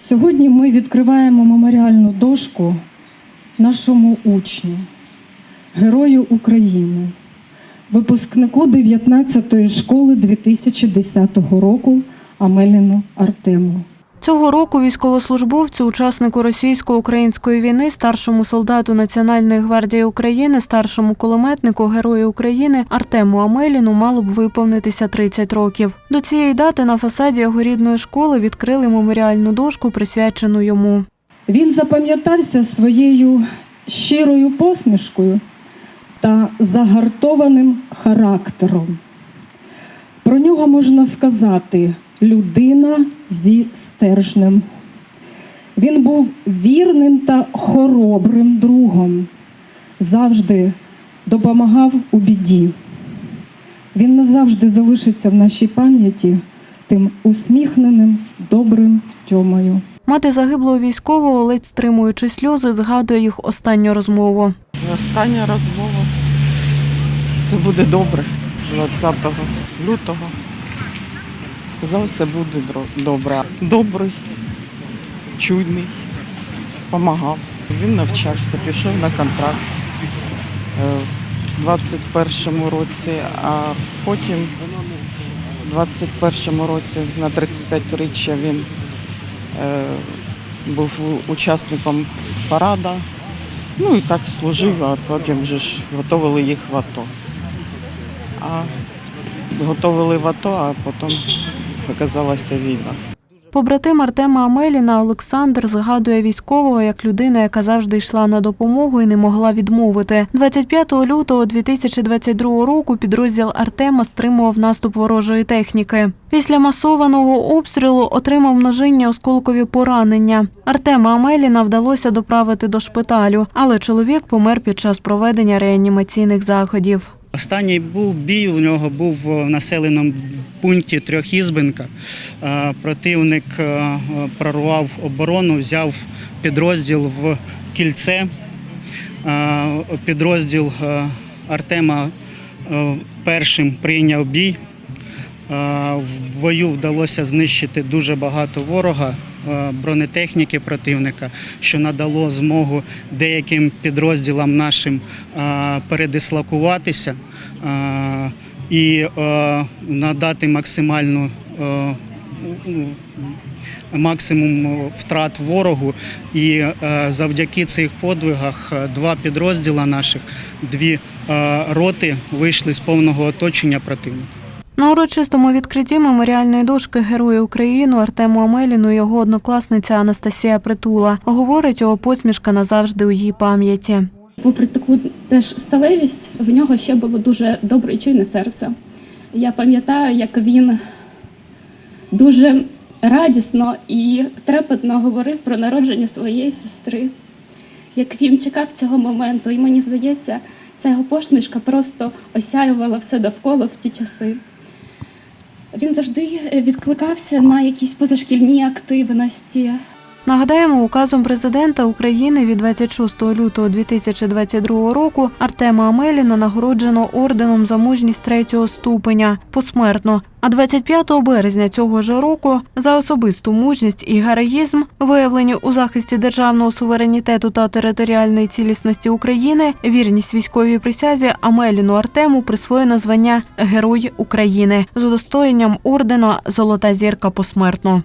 Сьогодні ми відкриваємо меморіальну дошку нашому учню, Герою України, випускнику 19-ї школи 2010 року Амеліну Артему. Цього року військовослужбовцю, учаснику російсько-української війни, старшому солдату Національної гвардії України, старшому кулеметнику Герою України Артему Амеліну мало б виповнитися 30 років. До цієї дати на фасаді його рідної школи відкрили меморіальну дошку, присвячену йому. Він запам'ятався своєю щирою посмішкою та загартованим характером. Про нього можна сказати людина зі стержнем. Він був вірним та хоробрим другом, завжди допомагав у біді. Він назавжди залишиться в нашій пам'яті тим усміхненим, добрим Тьомою. Мати загиблого військового, ледь стримуючи сльози, згадує їх останню розмову. Остання розмова. Все буде добре. 20 лютого. Сказав, все буде добре. Добрий, чуйний, допомагав. Він навчався, пішов на контракт е, в 21-му році, а потім в 21-му році на 35-річчя він е, був учасником парада. Ну і так служив, а потім вже ж готували їх в АТО. А готували в АТО, а потім оказалася війна. Побратим Артема Амеліна Олександр згадує військового як людину, яка завжди йшла на допомогу і не могла відмовити. 25 лютого 2022 року підрозділ Артема стримував наступ ворожої техніки. Після масованого обстрілу отримав множинні осколкові поранення. Артема Амеліна вдалося доправити до шпиталю, але чоловік помер під час проведення реанімаційних заходів. Останній був бій у нього був в населеному пункті Трьохізбинка. Противник прорвав оборону, взяв підрозділ в кільце. Підрозділ Артема першим прийняв бій. Е, В бою вдалося знищити дуже багато ворога, е, бронетехніки противника, що надало змогу деяким підрозділам нашим е, передислокуватися і надати максимальну максимум втрат ворогу. І завдяки цих подвигах два підрозділа наших, дві роти вийшли з повного оточення противника. На урочистому відкритті меморіальної дошки Герою України Артему Амеліну його однокласниця Анастасія Притула. Говорить, його посмішка назавжди у її пам'яті. Попри таку теж сталевість, в нього ще було дуже добре і чуйне серце. Я пам'ятаю, як він дуже радісно і трепетно говорив про народження своєї сестри, як він чекав цього моменту, і мені здається, ця його посмішка просто осяювала все довкола в ті часи. Він завжди відкликався на якісь позашкільні активності, Нагадаємо, указом президента України від 26 лютого 2022 року Артема Амеліна нагороджено орденом за мужність третього ступеня посмертно. А 25 березня цього ж року за особисту мужність і героїзм, виявлені у захисті державного суверенітету та територіальної цілісності України, вірність військовій присязі Амеліну Артему присвоєно звання Герой України з удостоєнням ордена Золота зірка посмертно.